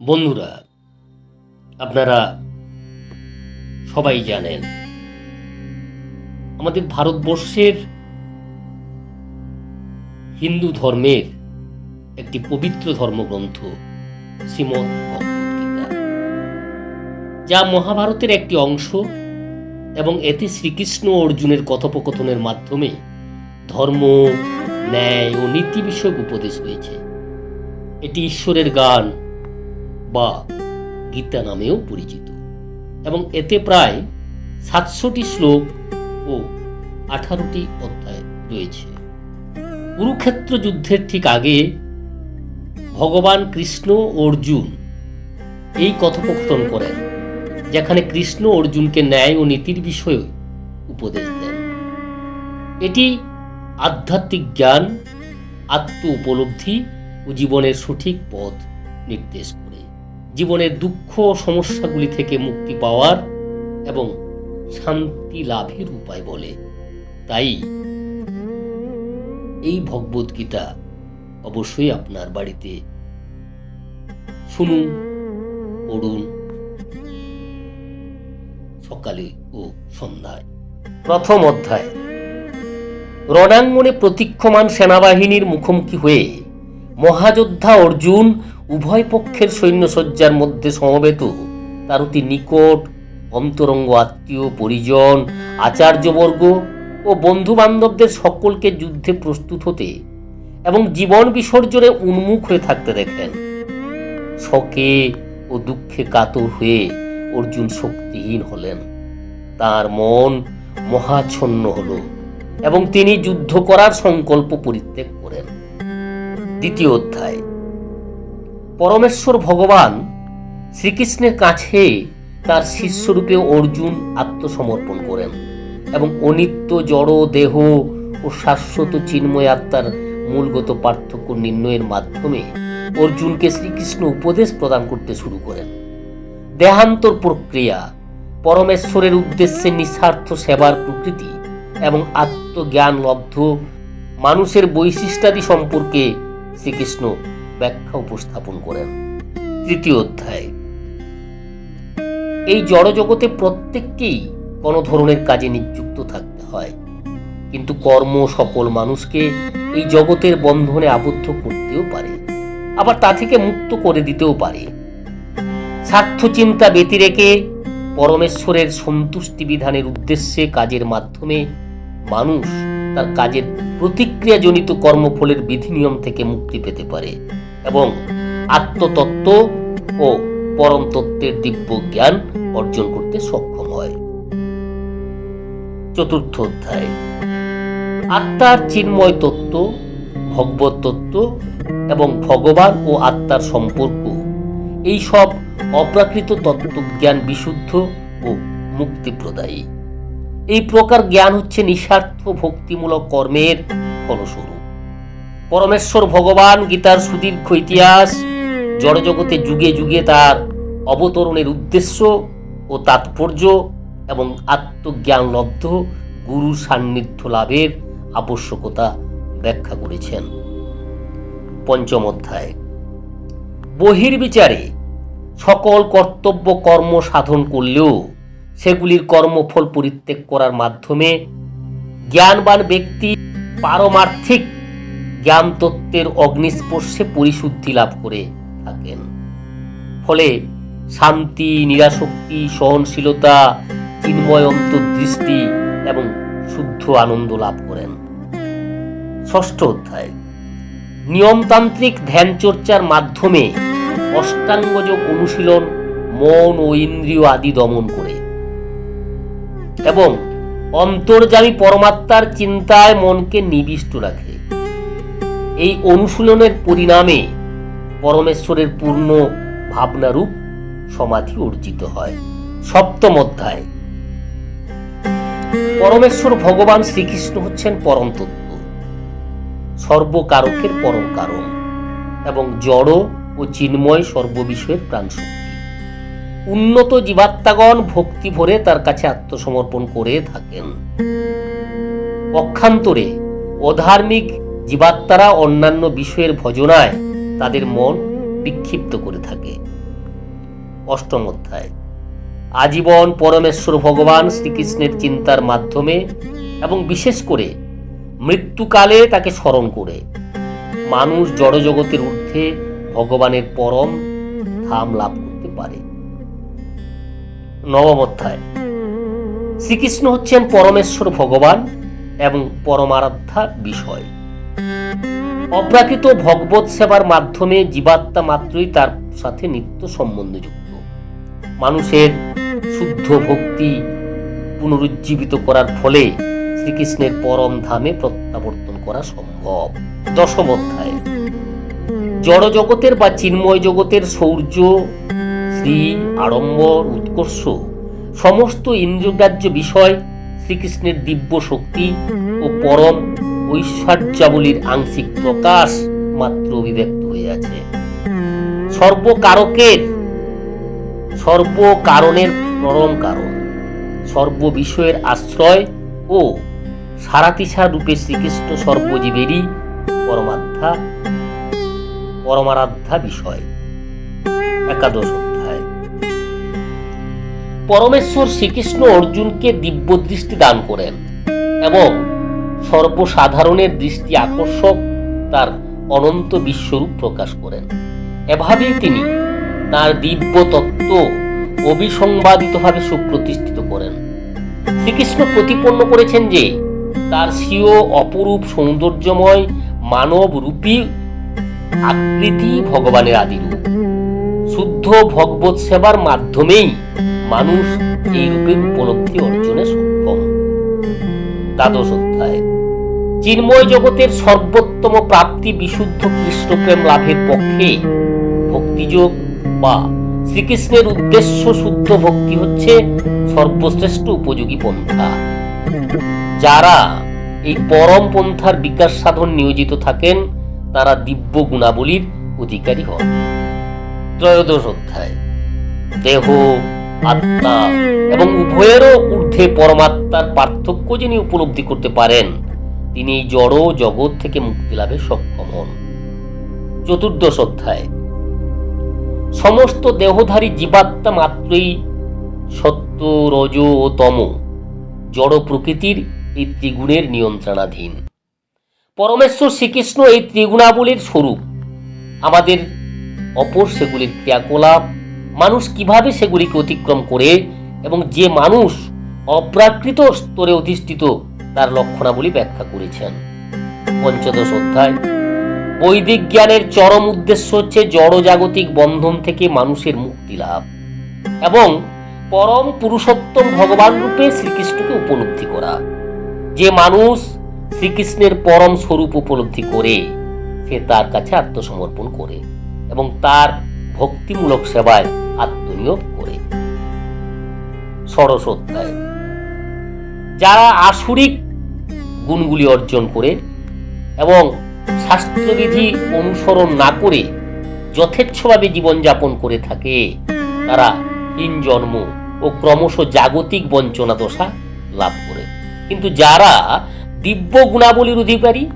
বন্ধুরা, আপনারা সবাই জানেন, আমাদের ভারতবর্ষের হিন্দু ধর্মের একটি পবিত্র ধর্মগ্রন্থ শ্রীমদ্ ভগবদ্গীতা, যা মহাভারতের একটি অংশ এবং এতে শ্রীকৃষ্ণ অর্জুনের কথোপকথনের মাধ্যমে ধর্ম, ন্যায় ও নীতি বিষয়ক উপদেশ হয়েছে এটি ঈশ্বরের গান বা গীতা নামেও পরিচিত। এবং এতে প্রায় সাতশোটি শ্লোক ও আঠারোটি অধ্যায় রয়েছে। কুরুক্ষেত্র যুদ্ধের ঠিক আগে ভগবান কৃষ্ণ অর্জুন এই কথোপকথন করেন, যেখানে কৃষ্ণ অর্জুনকে ন্যায় ও নীতির বিষয়ে উপদেশ দেন। এটি আধ্যাত্মিক জ্ঞান, আত্ম উপলব্ধি ও জীবনের সঠিক পথ নির্দেশ করে। জীবনের দুঃখ সমস্যাগুলি থেকে মুক্তি পাওয়ার এবং শান্তি লাভের উপায় বলে। তাই এই ভগবত গীতা অবশ্যই আপনার বাড়িতে। শুনুন, পড়ুন। সকালে ও সন্ধ্যায়। প্রথম অধ্যায়। রণাঙ্গনে প্রতীক্ষমান সেনাবাহিনীর মুখোমুখি হয়ে মহাযোদ্ধা অর্জুন উভয় পক্ষের সৈন্যসজ্জার মধ্যে সমবেত। তার অতি নিকট, অন্তরঙ্গ আত্মীয়, পরিজন, আচার্যবর্গ ও বন্ধু বান্ধবদের সকলকে যুদ্ধে প্রস্তুত হতে এবং জীবন বিসর্জনে উন্মুখ হয়ে থাকতে দেখেন। শোকে ও দুঃখে কাতর হয়ে অর্জুন শক্তিহীন হলেন। তার মন মহাচ্ছন্ন হল এবং তিনি যুদ্ধ করার সংকল্প পরিত্যাগ করেন। দ্বিতীয় অধ্যায়। পরমেশ্বর ভগবান শ্রীকৃষ্ণের কাছে তার শিষ্যরূপে অর্জুন আত্মসমর্পণ করেন এবং অনিত্য, জড়, দেহ ও শাশ্বত চিন্ময় আত্মার মূলগত পার্থক্য নির্ণয়ের মাধ্যমে অর্জুনকে শ্রীকৃষ্ণ উপদেশ প্রদান করতে শুরু করেন। দেহান্তর প্রক্রিয়া, পরমেশ্বরের উদ্দেশ্যে নিঃস্বার্থ সেবার প্রকৃতি এবং আত্মজ্ঞান লব্ধ মানুষের বৈশিষ্ট্যাদি সম্পর্কে শ্রীকৃষ্ণ ব্যাখ্যা উপস্থাপন করেন। তৃতীয় অধ্যায়। এই জড়জগতে প্রত্যেককেই কোনো ধরনের কাজে নিযুক্ত থাকতে হয়। কিন্তু কর্ম সকল মানুষকে এই জগতের বন্ধনে আবদ্ধ করতেও পারে। আবার তা থেকে মুক্ত করে দিতেও পারে। স্বার্থ চিন্তা ব্যতিরেকে পরমেশ্বরের সন্তুষ্টি বিধানের উদ্দেশ্যে কাজের মাধ্যমে মানুষ তার কাজের প্রতিক্রিয়াজনিত কর্মফলের বিধিনিয়ম থেকে মুক্তি পেতে পারে। এবং আত্মতত্ত্ব ও পরম তত্ত্বের দিব্য জ্ঞান অর্জন করতে সক্ষম হয়। চতুর্থ অধ্যায়। আত্মার চিন্ময় তত্ত্ব, ভগবত তত্ত্ব এবং ভগবান ও আত্মার সম্পর্ক, এই সব অপ্রাকৃত তত্ত্বজ্ঞান বিশুদ্ধ ও মুক্তিপ্রদায়ী। এই প্রকার জ্ঞান হচ্ছে নিঃস্বার্থ ভক্তিমূলক কর্মের ফলস্বরূপ। পরমেশ্বর ভগবান গীতার সুদীর্ঘ ইতিহাস, জড়জগতে যুগে যুগে তার অবতরণের উদ্দেশ্য ও তাৎপর্য এবং আত্মজ্ঞান লব্ধ গুরু সান্নিধ্য লাভের আবশ্যকতা ব্যাখ্যা করেছেন। পঞ্চম অধ্যায়। বহির্বিচারে সকল কর্তব্য কর্ম সাধন করলেও সেগুলির কর্মফল পরিত্যাগ করার মাধ্যমে জ্ঞানবান ব্যক্তি পারমার্থিক জ্ঞান তত্ত্বের অগ্নিস্পর্শে পরিশুদ্ধি লাভ করে থাকেন। ফলে শান্তি নিরাসক্তি সহনশীলতা, চিন্ময় অন্তর্দৃষ্টি এবং শুদ্ধ আনন্দ লাভ করেন। ষষ্ঠ অধ্যায়। নিয়মতান্ত্রিক ধ্যান চর্চার মাধ্যমে অষ্টাঙ্গযোগ অনুশীলন, মন ও ইন্দ্রিয় আদি দমন করে এবং অন্তর্যামী পরমাত্মার চিন্তায় মনকে নিবিষ্ট রাখে। এই অনুশীলনের পরিণামে পরমেশ্বরের পূর্ণ ভাবনারূপ সমাধি অর্জিত হয়। সপ্তম অধ্যায়। পরমেশ্বর ভগবান শ্রীকৃষ্ণ হচ্ছেন পরম তত্ত্ব। সর্বকারকের পরম কারণ এবং জড় ও চিন্ময় সর্ববিষয়ের প্রাণশক্তি। উন্নত জীবাত্মাগণ ভক্তি ভরে তার কাছে আত্মসমর্পণ করে থাকেন। পক্ষান্তরে অধার্মিক জীবাত্মারা অন্যান্য বিষয়ের ভজনায় তাদের মন বিক্ষিপ্ত করে থাকে। অষ্টম অধ্যায়। আজীবন পরমেশ্বর ভগবান শ্রীকৃষ্ণের চিন্তার মাধ্যমে এবং বিশেষ করে মৃত্যুকালে তাকে স্মরণ করে। মানুষ জড়জগতের ঊর্ধ্বে ভগবানের পরম ধাম লাভ করতে পারে। নবম অধ্যায়। শ্রীকৃষ্ণ হচ্ছেন পরমেশ্বর ভগবান এবং পরমারাধ্যা বিষয়। অপ্রাকৃত ভগবত সেবার মাধ্যমে জীবাত্মা মাত্রই তার সাথে নিত্য সম্বন্ধযুক্ত। মানুষের শুদ্ধ ভক্তি পুনরুজ্জীবিত করার ফলে শ্রীকৃষ্ণের পরম ধামে প্রত্যাবর্তন করা সম্ভব। দশম অধ্যায়। জড় জগতের বা চিন্ময় জগতের শৌর্য শ্রী আড়ম্বর, উৎকর্ষ সমস্ত ইন্দ্রগ্রাহ্য বিষয় শ্রীকৃষ্ণের দিব্য শক্তি ও পরম ঐশ্বর্যাবলীর আংশিক প্রকাশ মাত্র অভিব্যক্ত হয়ে আছে। সর্বকারকের, সর্বকারণের পরম কারণ সর্ব বিষয়ের আশ্রয় ও সারাতিসা রূপে শ্রীকৃষ্ণ সর্বজীবেরই পরমাধ্যা পরমারাধ্যা বিষয়। একাদশ অধ্যায়। পরমেশ্বর শ্রীকৃষ্ণ অর্জুনকে দিব্য দৃষ্টি দান করেন এবং সর্বসাধারণের দৃষ্টি আকর্ষক তার অনন্ত বিশ্বরূপ প্রকাশ করেন। এভাবেই তিনি তার দিব্য তত্ত্ব অবিসংবাদিতভাবে সুপ্রতিষ্ঠিত করেন। শ্রীকৃষ্ণ প্রতিপন্ন করেছেন যে, তার স্বীয় অপরূপ সৌন্দর্যময় মানব রূপী আকৃতি ভগবানের আদিরূপ। শুদ্ধ ভগবত সেবার মাধ্যমেই মানুষ এই রূপের উপলব্ধি অর্জনে সক্ষম। দ্বাদশ অধ্যায়। চিন্ময় জগতের সর্বোত্তম প্রাপ্তি বিশুদ্ধ কৃষ্ণপ্রেম লাভের পক্ষে ভক্তিযোগ বা শ্রীকৃষ্ণের উদ্দেশ্য শুদ্ধ ভক্তি হচ্ছে সর্বশ্রেষ্ঠ উপযোগী পন্থা। যারা এই পরম পন্থার বিকাশ সাধন নিয়োজিত থাকেন, তারা দিব্য গুণাবলীর অধিকারী হন। ত্রয়োদশ অধ্যায়। দেহ, আত্মা এবং উভয়েরও ঊর্ধ্বে পরমাত্মার পার্থক্য যিনি উপলব্ধি করতে পারেন তিনি জড় জগৎ থেকে মুক্তি লাভে সক্ষম হন। চতুর্দশ অধ্যায়। সমস্ত দেহধারী জীবাত্মা মাত্রই সত্য, রজ ও তম। জড় প্রকৃতির এই ত্রিগুণের নিয়ন্ত্রণাধীন। পরমেশ্বর শ্রীকৃষ্ণ এই ত্রিগুণাবলীর স্বরূপ। আমাদের অপর সেগুলির ক্রিয়াকলাপ, মানুষ কীভাবে সেগুলিকে অতিক্রম করে এবং যে মানুষ অপ্রাকৃত স্তরে অধিষ্ঠিত তার লক্ষণাবলী ব্যাখ্যা করেছেন। পঞ্চদশ অধ্যায়। বৈদিক জ্ঞানের চরম উদ্দেশ্য হচ্ছে জড়জাগতিক বন্ধন থেকে মানুষের মুক্তি লাভ এবং পরম পুরুষোত্তম ভগবান রূপে শ্রীকৃষ্ণকে উপলব্ধি করা। যে মানুষ শ্রীকৃষ্ণের পরম স্বরূপ উপলব্ধি করে, সে তার কাছে আত্মসমর্পণ করে এবং তার ভক্তিমূলক সেবায় আত্মনিয়োগ করে। ষোড়শ অধ্যায়। যারা আসুরিক গুণগুলি অর্জন করে এবং শাস্ত্রবিধি অনুসরণ না করে যথেচ্ছভাবে জীবনযাপন করে থাকে। তারা হীন জন্ম ও ক্রমশ জাগতিক বঞ্চনা দশা লাভ করে। কিন্তু যারা দিব্য গুণাবলীর অধিকারী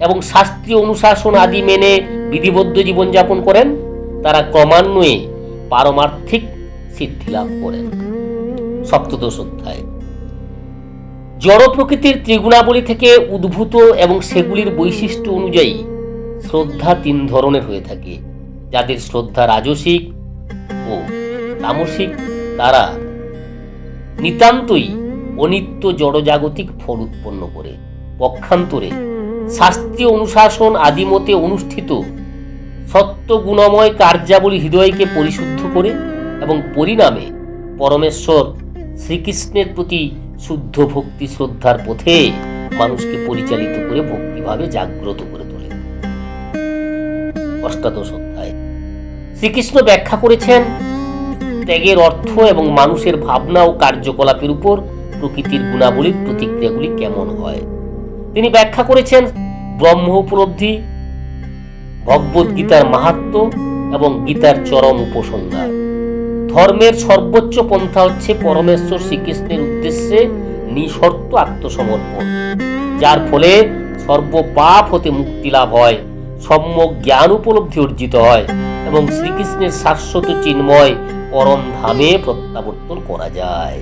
এবং শাস্ত্রীয় অনুশাসন আদি মেনে বিধিবদ্ধ জীবনযাপন করেন, তারা ক্রমান্বয়ে পারমার্থিক সিদ্ধি লাভ করেন। সপ্তদশ অধ্যায়। জড় প্রকৃতির ত্রিগুণাবলী থেকে উদ্ভূত এবং সেগুলির বৈশিষ্ট্য অনুযায়ী শ্রদ্ধা তিন ধরনের হয়ে থাকে, যাদের শ্রদ্ধা রাজসিক ও তামসিক। তারা নিতান্তই অনিত্য জড়জাগতিক ফল উৎপন্ন করে। পক্ষান্তরে শাস্ত্রীয় অনুশাসন আদিমতে অনুষ্ঠিত সত্য গুণময় কার্যাবলী হৃদয়কে পরিশুদ্ধ করে এবং পরিণামে পরমেশ্বর শ্রীকৃষ্ণের প্রতি শুদ্ধ ভক্তি শ্রদ্ধার পথে মানুষকে পরিচালিত করে ভক্তিভাবে জাগ্রত করে তোলে অষ্টাদশ অধ্যায়। শ্রীকৃষ্ণ ব্যাখ্যা করেছেন, ত্যাগের অর্থ এবং মানুষের ভাবনা ও কার্যকলাপের উপর প্রকৃতির গুণাবলীর প্রতিক্রিয়াগুলি কেমন হয়। তিনি ব্যাখ্যা করেছেন, ব্রহ্ম উপলব্ধি, ভগবত গীতার মাহাত্ম এবং গীতার চরম উপসংহার। ধর্মের সর্বোচ্চ পন্থা হচ্ছে পরমেশ্বর শ্রীকৃষ্ণের উদ্দেশ্যে নিঃশর্ত আত্মসমর্পণ, যার ফলে সর্বপাপ হতে মুক্তি লাভ হয়, সম্যক জ্ঞান উপলব্ধি অর্জিত হয় এবং শ্রীকৃষ্ণের শাশ্বত চিন্ময় পরম ধামে প্রত্যাবর্তন করা যায়।